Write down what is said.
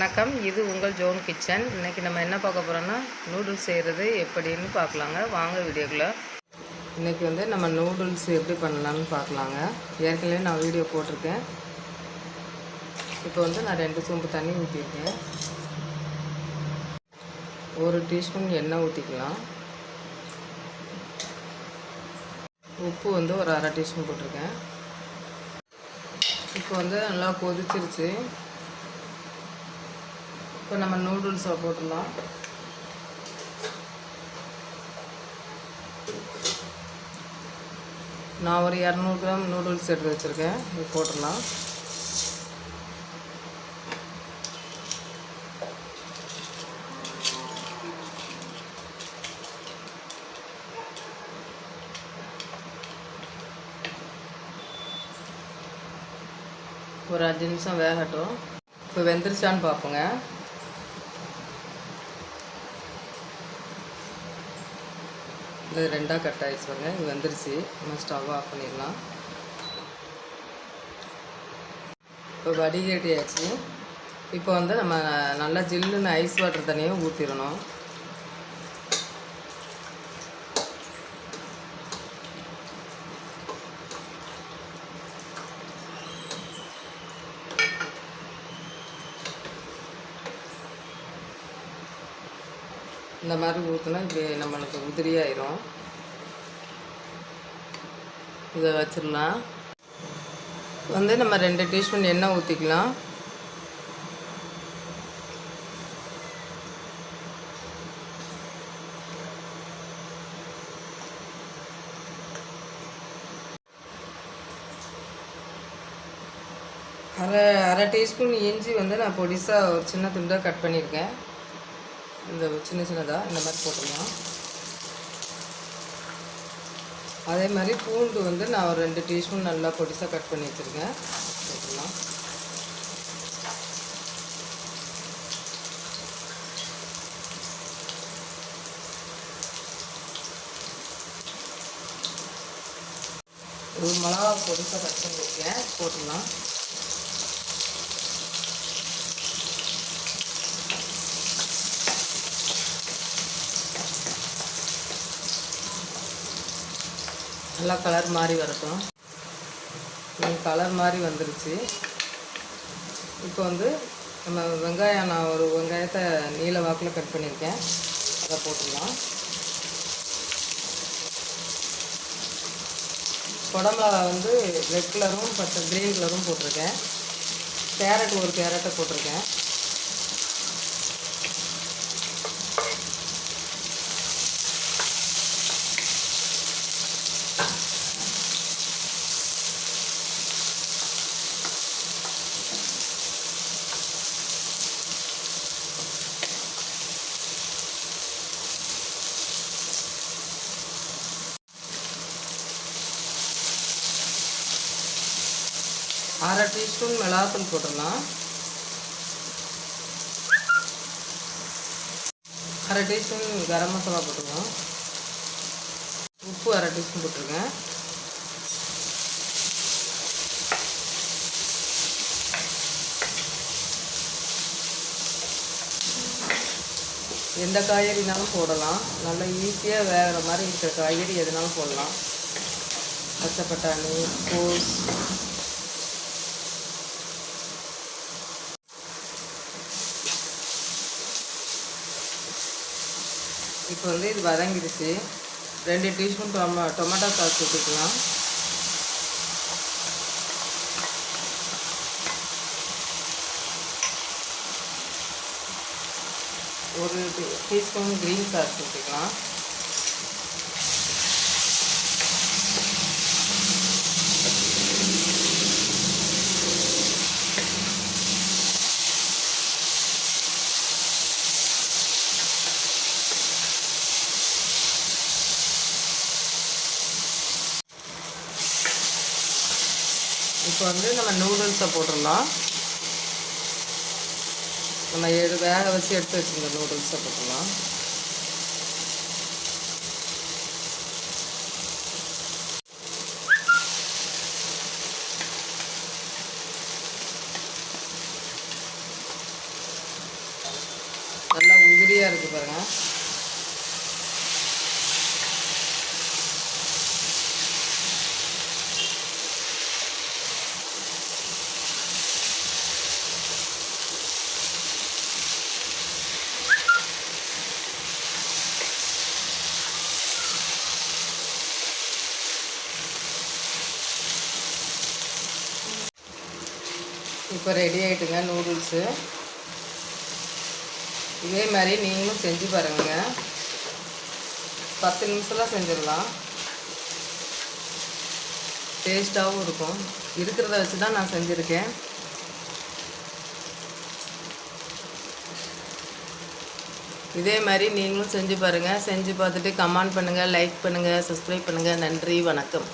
வணக்கம். இது உங்கள் ஜோன் கிச்சன். இன்னைக்கு நம்ம என்ன பார்க்க போகிறோன்னா நூடுல்ஸ் செய்கிறது எப்படின்னு பார்க்கலாங்க. வாங்க வீடியோக்குள்ளே. இன்றைக்கி வந்து நம்ம நூடுல்ஸ் எப்படி பண்ணலாம்னு பார்க்கலாங்க. ஏற்கனவே நான் வீடியோ போட்டிருக்கேன். இப்போ வந்து நான் ரெண்டு சூம்பு தண்ணி ஊற்றிருக்கேன் ஒரு டீஸ்பூன் எண்ணெய் ஊற்றிக்கலாம் உப்பு வந்து ஒரு அரை டீஸ்பூன் போட்டிருக்கேன். இப்போ வந்து நல்லா கொதிச்சிருச்சு. இப்போ நம்ம நூடுல்ஸை போட்டுடலாம். நான் ஒரு இரநூறு கிராம் நூடுல்ஸ் எடுத்து வச்சுருக்கேன். இது போட்டுடலாம். ஒரு அஞ்சு நிமிஷம் வேகட்டும். இப்போ வெந்துருச்சான்னு பார்ப்போங்க. இது ரெண்டாக கட் ஆகிடுச்சு பாருங்க இது வந்துருச்சு. நம்ம ஸ்டவ் ஆஃப் பண்ணிடலாம். இப்போ வடிகட்டியாச்சு. இப்போ வந்து நம்ம நல்லா ஜில்லுன்னு ஐஸ் வாட்டர் தண்ணியை ஊற்றிடணும் இந்த மாதிரி ஊற்றினா இப்படி நம்மளுக்கு உதிரியாயிரும். இதை வச்சிடலாம். வந்து நம்ம ரெண்டு டீஸ்பூன் எண்ணெய் ஊற்றிக்கலாம் அரை அரை டீஸ்பூன் இஞ்சி வந்து நான் பொடிசாக ஒரு சின்ன துண்டாக கட் பண்ணியிருக்கேன். இந்த சின்ன சின்னதாக இந்த மாதிரி போட்டுடலாம். அதே மாதிரி பூண்டு வந்து நான் ஒரு ரெண்டு டீஸ்பூன் நல்லா பொடிசாக கட் பண்ணி வச்சுருக்கேன். போட்டுடலாம். ஒரு மிளகா பொடிசாக கட் பண்ணி வச்சுருக்கேன். போட்டுடலாம். நல்லா கலர் மாதிரி வரட்டும். கலர் மாதிரி வந்துருச்சு. இப்போ வந்து நம்ம வெங்காயம் நான் ஒரு வெங்காயத்தை நீல வாக்கில் கட் பண்ணியிருக்கேன் அதை போட்டுடலாம். குடமிளகா வந்து ரெட் கலரும் பச்சை க்ரீன் கலரும் போட்டிருக்கேன். கேரட் ஒரு கேரட்டை போட்டிருக்கேன். அரை டீஸ்பூன் மிளகாத்தூள் போட்டுடலாம். அரை டீஸ்பூன் கரம் மசாலா போட்டுக்கலாம். உப்பு அரை டீஸ்பூன் போட்டிருக்கேன். எந்த காய்கறினாலும் போடலாம். நல்லா ஈஸியாக வேகிற மாதிரி இருக்கிற காய்கறி எதுனாலும் போடலாம். பச்சை பட்டாணி கோஸ் இப்போ வந்து இது வதங்கிடுச்சு. ரெண்டு டீஸ்பூன் டொம டொமேட்டோ சாஸ் ஊற்றிக்கலாம் ஒரு டீஸ்பூன் க்ரீன் சாஸ் ஊற்றிக்கலாம் இப்போ வந்து நம்ம நூடுல்ஸை போட்டுடலாம். நம்ம எடு வேக வச்சு எடுத்து வச்சுருந்த நூடுல்ஸை போட்டுடலாம். நல்லா உதிரியாக இருக்குது பாருங்கள் இப்போ ரெடி ஆகிட்டுங்க நூடுல்ஸு இதே மாதிரி நீங்களும் செஞ்சு பாருங்க. பத்து நிமிஷம்லாம் செஞ்சிடலாம். டேஸ்ட்டாகவும் இருக்கும். இருக்கிறத வச்சு தான் நான் செஞ்சுருக்கேன். இதே மாதிரி நீங்களும் செஞ்சு பாருங்கள் செஞ்சு பார்த்துட்டு கமெண்ட் பண்ணுங்கள் லைக் பண்ணுங்கள் சப்ஸ்கிரைப் பண்ணுங்கள் நன்றி வணக்கம்.